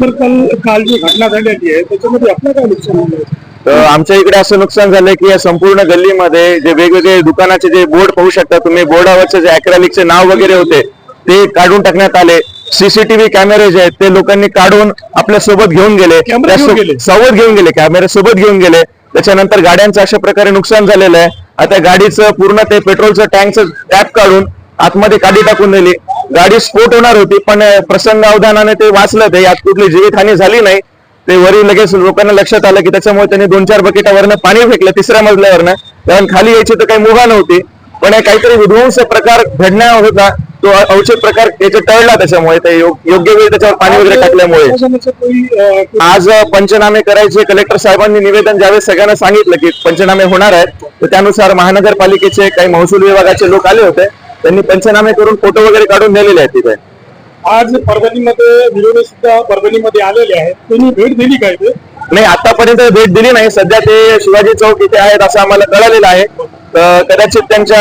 तर काल काल जी घटना झालेली आहे त्याच्यामध्ये आपलं काय नुकसान झालं? आमच्या इकडे असं नुकसान झालंय की या संपूर्ण गल्लीमध्ये जे वेगवेगळे दुकानाचे जे बोर्ड पाहू शकता तुम्ही बोर्डावरचे जे अक्रॅलिकचे नाव वगैरे होते ते काढून टाकण्यात आले. सीसीटीव्ही कॅमेरे जे आहेत ते लोकांनी काढून आपल्यासोबत घेऊन गेले? सोबत घेऊन गेले कॅमेरे सोबत घेऊन गेले. त्याच्यानंतर गाड्यांचं अशा प्रकारे नुकसान झालेलं आहे. आता गाडीचं पूर्ण ते पेट्रोलचं टँकचं टॅप काढून आतमध्ये काडी टाकून दिली गाडी स्फोट होणार होती पण प्रसंग अवधानाने ते वाचलं. ते यात कुठली जीवितहानी झाली नाही. ते वरी लगेच लोकांना लक्षात आलं की त्याच्यामुळे त्यांनी दोन चार बकेटावरनं पाणी फेकलं तिसऱ्या मजल्यावरनं. कारण खाली यायची तर काही मुभा नव्हती. पण हे काहीतरी विध्वंस प्रकार घडण्या होता. तो औषध प्रकार याचे टळला त्याच्यामुळे. ते योग्य वेळी त्याच्यावर पाणी वगैरे टाकल्यामुळे. आज पंचनामे करायचे. कलेक्टर साहेबांनी निवेदन ज्यावेळेस सगळ्यांना सांगितलं की पंचनामे होणार आहेत तर त्यानुसार महानगरपालिकेचे काही महसूल विभागाचे लोक आले होते. त्यांनी पंचनामे करून फोटो वगैरे काढून दिलेले आहेत तिथे. आज परभणीमध्ये विरोधी सुद्धा परभणीमध्ये आलेले आहेत. त्यांनी भेट दिली काय ते नाही आतापर्यंत भेट दिली नाही. सध्या ते शिवाजी चौक इथे आहेत असं आम्हाला कळालेलं आहे. तर कदाचित त्यांच्या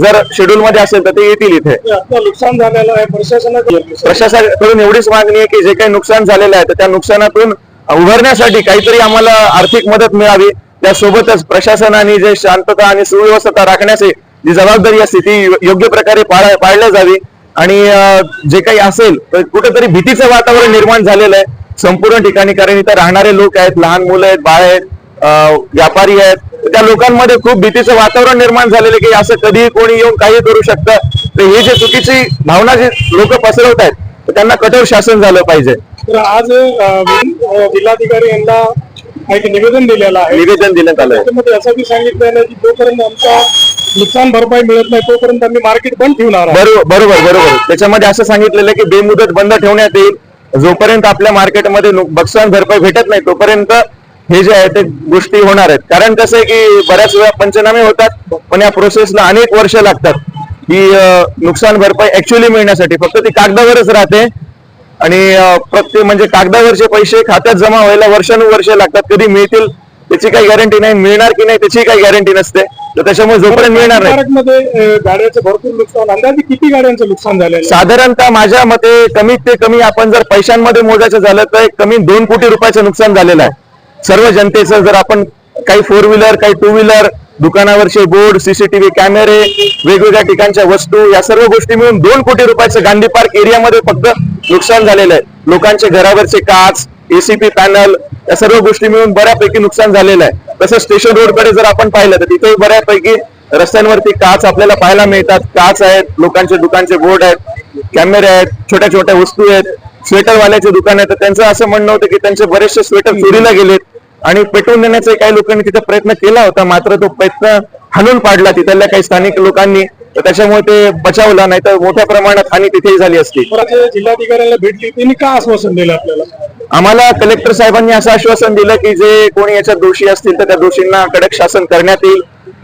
जर शेड्यूल मध्ये असेल तर ते येतील इथे. आता नुकसान झालेलं आहे. प्रशासनाकडे प्रशासनाकडून एवढीच मागणी आहे की जे काही नुकसान झालेलं आहे तर त्या नुकसानातून उभारण्यासाठी काहीतरी आम्हाला आर्थिक मदत मिळावी. त्यासोबतच प्रशासनाने जे शांतता आणि सुव्यवस्था राखण्याची जी जबाबदारी असते ती योग्य प्रकारे पाळ- पाळल्या जावी. आणि जे काही असेल तर कुठेतरी भीतीचं वातावरण निर्माण झालेलं आहे. संपूर्ण ठिकाणी कारण इथं राहणारे लोक आहेत लहान मुलं आहेत बाळ आहेत व्यापारी आहेत. त्या लोकांमध्ये खूप भीतीचं वातावरण निर्माण झालेलं की असं कधी कोणी येऊन काही करू शकतं. तर ही जी चुकीची भावना जी लोक पसरवत आहेत तर त्यांना कठोर शासन झालं पाहिजे. तर आज जिल्हाधिकारी यांना एक निवेदन दिलेलं आहे. निवेदन देण्यात असं बी सांगितलेलं आहे की जोपर्यंत आमचा नुकसान भरपाई मिळत नाही तोपर्यंत आम्ही मार्केट बंद ठेवणार आहोत. बरोबर बरोबर बरोबर. त्याच्यामध्ये असं सांगितलेलं आहे की बेमुदत बंद ठेवण्यात येईल. जोपर्यंत आपल्या मार्केटमध्ये नुक- नुकसान भरपाई भेटत नाही तोपर्यंत हे जे आहे ते गोष्टी होणार आहेत. कारण कसं आहे की बऱ्याच वेळा पंचनामे होतात पण या प्रोसेसला अनेक वर्ष लागतात. की अं, नुकसान भरपाई ऍक्च्युअली मिळण्यासाठी. फक्त ती कागदावरच राहते. आणि अं, प्रत्येक म्हणजे कागदावरचे पैसे खात्यात जमा व्हायला वर्षानुवर्ष लागतात. कधी मिळतील त्याची काही गॅरंटी नाही. मिळणार की नाही त्याची काही गॅरंटी नसते. तर त्याच्यामुळे जोपर्यंत मिळणार नाही. मध्ये गाड्याचं भरपूर नुकसान अंदाजे किती गाड्यांचं नुकसान झालेलं आहे? साधारणतः माझ्या मते कमीत ते कमी आपण जर पैशांमध्ये मोजायचं झालं तर एक कमी दोन कोटी रुपयाचं नुकसान झालेलं आहे. सर्व जनतेचं जर आपण काही फोर व्हीलर काही टू व्हीलर दुकानावरचे बोर्ड सीसीटीव्ही कॅमेरे वेगवेगळ्या ठिकाणच्या वस्तू या सर्व गोष्टी मिळून दोन कोटी रुपयाचं गांधी पार्क एरियामध्ये फक्त नुकसान झालेलं आहे. लोकांचे घरावरचे काच एसीपी पॅनल या सर्व गोष्टी मिळून बऱ्यापैकी नुकसान झालेलं आहे. तसं स्टेशन रोडकडे जर आपण पाहिलं तर तिथेही बऱ्यापैकी रस्त्यांवरती काच आपल्याला पाहायला मिळतात. काच आहेत लोकांचे दुकानचे बोर्ड आहेत कॅमेरे आहेत छोट्या छोट्या वस्तू आहेत. स्वेटरवाल्याचे दुकान आहेत. तर त्यांचं असं म्हणणं होतं की त्यांचे बरेचसे स्वेटर चोरीला गेलेत आणि पेटवून देण्याचा काही लोकांनी तिथे प्रयत्न केला होता. मात्र तो प्रयत्न हाणून पाडला. तिथल्या काही स्थानिक लोकांनी तर त्याच्यामुळे ते बचावला नाही तर मोठ्या प्रमाणात हानी तिथेही झाली असती. जिल्हाधिकाऱ्यांना भेटली त्यांनी का आश्वासन दिलं आपल्याला? आम्हाला कलेक्टर साहेबांनी असं आश्वासन दिलं की जे कोणी याच्यात दोषी असतील तर त्या दोषींना कडक शासन करण्यात येईल.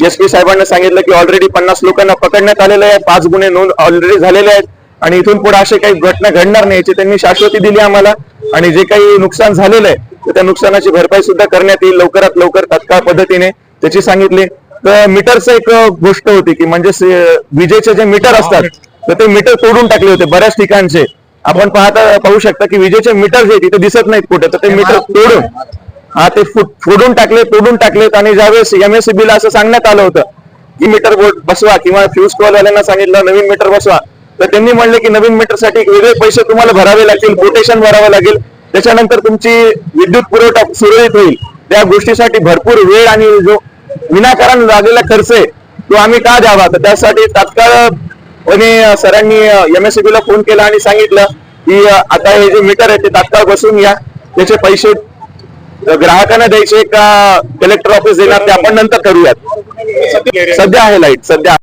एस पी साहेबांना सांगितलं की ऑलरेडी पन्नास लोकांना पकडण्यात आलेले आहे पाच गुन्हे नोंद ऑलरेडी झालेले आहेत आणि इथून पुढे असे काही घटना घडणार नाही याची त्यांनी शाश्वती दिली आम्हाला. आणि जे काही नुकसान झालेलं आहे तर त्या नुकसानाची भरपाई सुद्धा करण्यात येईल लवकरात लवकर तात्काळ पद्धतीने त्याची सांगितली. तर मीटरचं एक गोष्ट होती की म्हणजे विजेचे जे मीटर असतात तर ते मीटर तोडून टाकले होते बऱ्याच ठिकाणचे. आपण पाहता पाहू शकता की विजेचे मीटर जे तिथे दिसत नाहीत कुठे तर ते मीटर तोडून हा ते फोडून टाकले तोडून टाकलेत आणि ज्यावेळेस एमएससीबी ला असं सांगण्यात आलं होतं की मीटर बोर्ड बसवा किंवा फ्यूज वाल्यांना सांगितलं नवीन मीटर बसवा तर त्यांनी म्हणले की नवीन मीटरसाठी वेगळे पैसे तुम्हाला भरावे लागतील कोटेशन भरावं लागेल त्याच्यानंतर तुमची विद्युत पुरवठा सुरळीत होईल. त्या गोष्टीसाठी भरपूर वेळ आणि जो विनाकारण लागलेला खर्च आहे. तो आम्ही का द्यावा? तर त्यासाठी तात्काळ आणि सरांनी एमएससीबी ला फोन केला आणि सांगितलं की आता हे जे मीटर आहे ते तात्काळ बसून घ्या. त्याचे पैसे ग्राहकांना द्यायचे का कलेक्टर ऑफिस देणार ते आपण नंतर करूयात. सध्या आहे लाइट सध्या.